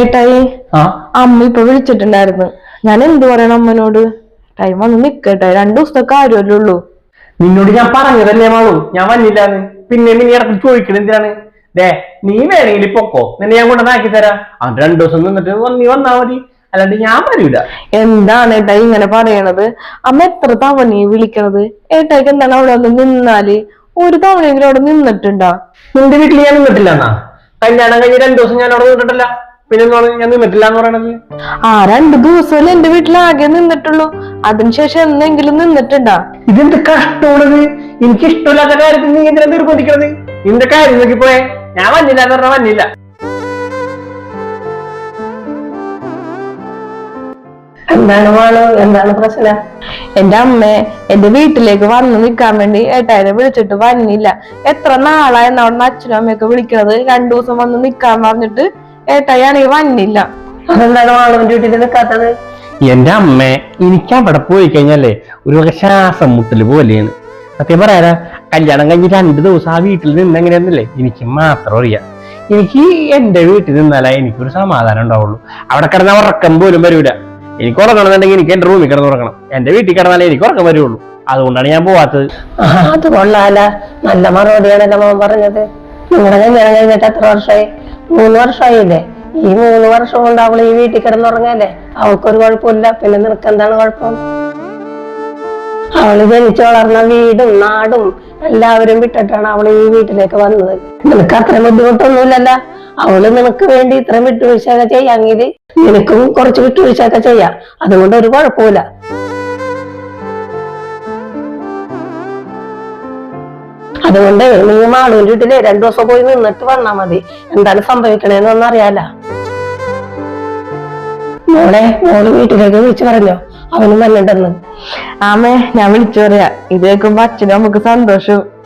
ഏട്ടായി? അമ്മ ഇപ്പൊ വിളിച്ചിട്ടുണ്ടായിരുന്നു. ഞാൻ എന്ത് പറയണം അമ്മനോട്? ടൈം വന്ന് നിക്കട്ടെ. രണ്ടു ദിവസത്തെ കാര്യമല്ലേ ഉള്ളൂ. നിന്നോട് ഞാൻ പറഞ്ഞതല്ലേ മാളു? ഞാൻ വന്നില്ലാന്ന്. പിന്നെ നീ ഇറക്കി ചോദിക്കണ എന്തിനാണ്? ദേ നീ വേണമെങ്കിൽ പൊക്കോ. നിന്നെ ഞാൻ കൊണ്ടുവന്നാക്കി തരാം. അത് രണ്ടു ദിവസം നിന്നിട്ട് നീ വന്നാ മതി. അല്ലാണ്ട് ഞാൻ വരൂല. എന്താണ് ഏട്ടാ ഇങ്ങനെ പറയണത്? അമ്മ എത്ര തവണ വിളിക്കണത്? ഏട്ടായിക്ക് എന്താണ് അവിടെ വന്ന് നിന്നാൽ? ഒരു തവണയെങ്കിലും അവിടെ നിന്നിട്ടുണ്ടാ? നിന്റെ വീട്ടിൽ ഞാൻ നിന്നിട്ടില്ല എന്നാ? കല്യാണം കഴിഞ്ഞ് രണ്ടു ദിവസം ഞാൻ അവിടെ നിന്നിട്ടില്ല. പിന്നെ ഞാൻ നിന്നിട്ടില്ല എന്ന് പറയണത്? ആ രണ്ടു ദിവസമല്ലേ എന്റെ വീട്ടിൽ ആകെ നിന്നിട്ടുള്ളൂ. അതിനുശേഷം എന്തെങ്കിലും നിന്നിട്ടുണ്ടാ? ഇതെന്ത് കഷ്ടമുള്ളത് എനിക്ക് ഇഷ്ടമില്ലാത്ത കാര്യത്തിൽ നീ എന്തിനാ നിർബന്ധിക്കണത്? നിന്റെ കാര്യം നോക്കി പോയെ ഞാൻ വന്നില്ല എന്ന് പറഞ്ഞാൽ വന്നില്ല. എന്താണ് മാളു? എന്താണ് പ്രശ്നം? എന്റെ അമ്മ എന്റെ വീട്ടിലേക്ക് വന്ന് നിൽക്കാൻ വേണ്ടി ഏട്ടായിനെ വിളിച്ചിട്ട് വന്നില്ല. എത്ര നാളായെന്ന് അവിടെ അച്ഛനും അമ്മയൊക്കെ വിളിക്കണത്? രണ്ടു ദിവസം വന്ന് നിൽക്കാൻ പറഞ്ഞിട്ട് ഏട്ടായി ആണെങ്കിൽ വന്നില്ല. അതെന്താണ് മാളുവിന്റെ വീട്ടിൽ നിൽക്കാത്തത് എന്റെ അമ്മ എനിക്ക് അവിടെ പോയി കഴിഞ്ഞാലേ ഒരു വക ശ്വാസം മുട്ടൽ പോലെയാണ്. സത്യം പറയാനാ കല്യാണം കഴിഞ്ഞ് രണ്ട് ദിവസം ആ വീട്ടിൽ നിന്ന് എങ്ങനെയാന്നല്ലേ എനിക്ക് മാത്രം അറിയാം. എനിക്ക് എന്റെ വീട്ടിൽ നിന്നാലേ എനിക്കൊരു സമാധാനം ഉണ്ടാവുള്ളൂ. അവിടെ കിടന്ന ഉറക്കം പോലും വരൂല. എനിക്ക് ഉറങ്ങണമെന്നുണ്ടെങ്കിൽ എനിക്ക് എന്റെ റൂമിൽ കിടന്ന് ഉറങ്ങണം. എന്റെ വീട്ടിൽ കിടന്നാലേ എനിക്ക് ഉറക്കം വരുള്ളൂ. അതുകൊണ്ടാണ് ഞാൻ പോവാത്തത്. അത് കൊള്ളാല. നല്ല മറുപടിയാണ് എന്റെ മോൻ പറഞ്ഞത്. നിങ്ങളുടെ കല്യാണം കഴിഞ്ഞിട്ട് എത്ര വർഷമായി മൂന്ന് വർഷമായില്ലേ? ഈ മൂന്ന് വർഷം കൊണ്ട് അവൾ ഈ വീട്ടിൽ കിടന്നുറങ്ങല്ലേ? അവൾക്കൊരു കുഴപ്പമില്ല. പിന്നെ നിനക്ക് എന്താണ് കുഴപ്പം? അവൾ ജനിച്ചു വളർന്ന വീടും നാടും എല്ലാവരും വിട്ടിട്ടാണ് അവൾ ഈ വീട്ടിലേക്ക് വന്നത്. നിനക്ക് അത്രയും ബുദ്ധിമുട്ടൊന്നുമില്ലല്ല? അവൾ നിനക്ക് വേണ്ടി ഇത്രയും വിട്ടുവീഴ്ചയൊക്കെ ചെയ്യാമെങ്കിൽ നിനക്കും കുറച്ച് വിട്ടുവീഴ്ചയൊക്കെ ചെയ്യാം. അതുകൊണ്ട് ഒരു കുഴപ്പമില്ല അതുകൊണ്ട് നീ മാളൂന്റെ വീട്ടിൽ രണ്ടു ദിവസം പോയി നിന്നിട്ട് വന്നാ മതി. എന്താണ് സംഭവിക്കണേന്നൊന്നും അറിയാല മോളെ മോൾ വീട്ടിലേക്ക് വിളിച്ചു പറഞ്ഞോ. അവനും വന്നിട്ടെന്ന്. ആമേ ഞാൻ വിളിച്ചു പറയാ. ഇത് കേൾക്കുമ്പോ അച്ഛനും നമുക്ക് സന്തോഷം.